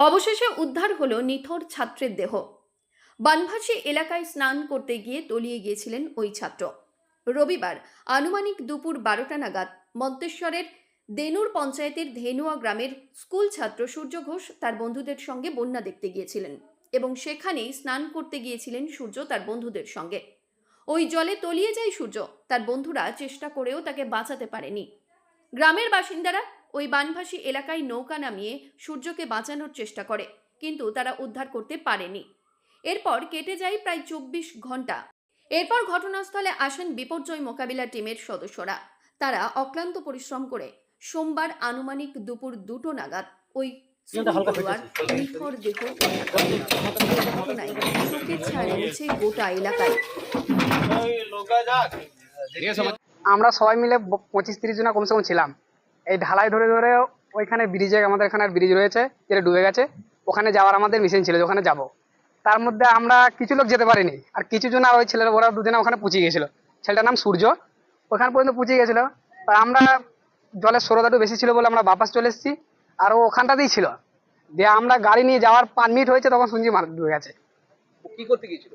অবশেষে উদ্ধার হলো নিথর ছাত্রের দেহ। বানভাসী এলাকায় স্নান করতে গিয়ে তলিয়ে গিয়েছিলেন ওই ছাত্র। রবিবার আনুমানিক দুপুর বারোটা নাগাদ মন্তেশ্বরের দেনুর পঞ্চায়েতের ধেনুয়া গ্রামের স্কুল ছাত্র সূর্য ঘোষ তার বন্ধুদের সঙ্গে বন্যা দেখতে গিয়েছিলেন এবং সেখানেই স্নান করতে গিয়েছিলেন সূর্য তার বন্ধুদের সঙ্গে। ওই জলে তলিয়ে যায় সূর্য, তার বন্ধুরা চেষ্টা করেও তাকে বাঁচাতে পারেনি। গ্রামের বাসিন্দারা ওই বানভাসী এলাকায় নৌকা নামিয়ে সূর্যকে বাঁচানোর চেষ্টা করে কিন্তু তারা উদ্ধার করতে পারেনি। এরপর কেটে যায় প্রায় চব্বিশ ঘণ্টা এরপর ঘটনাস্থলে আসেন বিপর্যয় মোকাবিলা টিমের সদস্যরা। তারা অক্লান্ত পরিশ্রম করে সোমবার আনুমানিক দুপুর দুটো নাগাদ ওই দেহ ঘটনায় শোকের ছায়া নেমেছে গোটা এলাকায়। আমরা সবাই মিলে পঁচিশ তিরিশ জন কমসে কম ছিলাম। এই ঢালাই ধরে ধরে ওইখানে ব্রিজে আমাদের এখানে ব্রিজ রয়েছে, যেটা ডুবে গেছে। ওখানে যাওয়ার আমাদের মিশন ছিল ওখানে যাব। তার মধ্যে আমরা কিছু লোক যেতে পারিনি, আর কিছু জন আর ওই ছেলেরা ওরা দুজনে ওখানে পুচিয়ে গেছিল ছেলেটার নাম সূর্য। ওখানে পর্যন্ত পুচিয়ে গেছিল তা আমরা জলের স্রোত একটু বেশি ছিল বলে আমরা বাপাস চলে এসেছি, আর ও ওখানটাতেই ছিল। দিয়ে আমরা গাড়ি নিয়ে যাওয়ার পাঁচ মিনিট হয়েছে, তখন শুনছি মার ডুবে গেছে। কি করতে গিয়েছিল?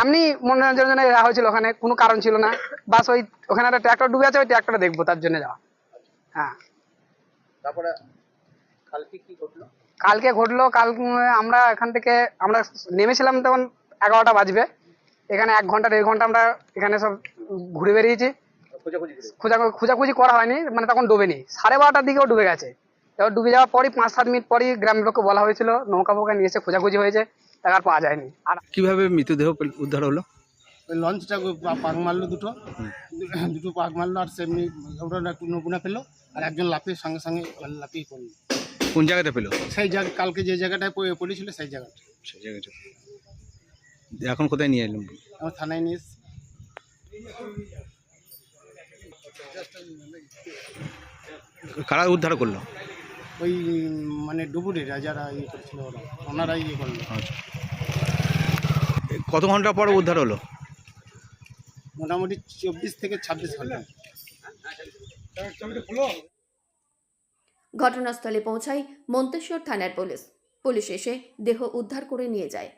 এমনি মনোরঞ্জনের জন্য যাওয়া হয়েছিল ওখানে কোনো কারণ ছিল না। বাস ওই ওখানে একটা ট্র্যাক্টর ডুবে আছে ওই ট্র্যাক্টরটা দেখব তার জন্য যাওয়া। হ্যাঁ। তারপরে কালকে কি ঘটলো? কালকে ঘটলো কাল আমরা এখান থেকে আমরা নেমেছিলাম তখন এগারোটা বাজবে। এখানে এক ঘণ্টা দেড় ঘণ্টা আমরা এখানে সব ঘুরে বেরিয়েছি। খোঁজা খোঁজাখুঁজি করা হয়নি মানে তখন ডুবেনি। সাড়ে বারোটার দিকেও ডুবে গেছে। এবার ডুবে যাওয়ার পরই পাঁচ সাত মিনিট পরই গ্রামের লোককে বলা হয়েছিল নৌকা ফৌকা নিয়ে এসে খোঁজাখুঁজি হয়েছে। আর পাওয়া যায়নি। আর কীভাবে মৃতদেহ উদ্ধার হলো? ওই লঞ্চটা পাক মারলো দুটো। দুটো পাক মারলো আর সেমনি ওটা একটু নকুনা পেল আর একজন লাফিয়ে সঙ্গে সঙ্গে লাফিয়ে পড়ল কোন জায়গাটা পেল? সেই জায়গা কালকে যে জায়গাটায় পড়ে- পড়েছিল সেই জায়গাটা। সেই জায়গাটা এখন কোথায় নিয়ে এলাম আমার থানায় নিয়ে এসেছি। কারা উদ্ধার করল? ওই মানে ডুবুরিরা যারা ইয়ে করেছিল ওরা। ওনারাই ইয়ে করল। আচ্ছা। কত ঘণ্টা পর উদ্ধার হলো? মোটামুটি চব্বিশ থেকে ছাব্বিশ ঘণ্টা। ঘটনাস্থলে পৌঁছায় মন্তেশ্বর থানার পুলিশ। পুলিশ এসে দেহ উদ্ধার করে নিয়ে যায়।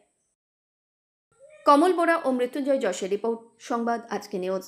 কমল বোরা ও মৃত্যুঞ্জয় যশের রিপোর্ট সংবাদ আজকে নিউজ।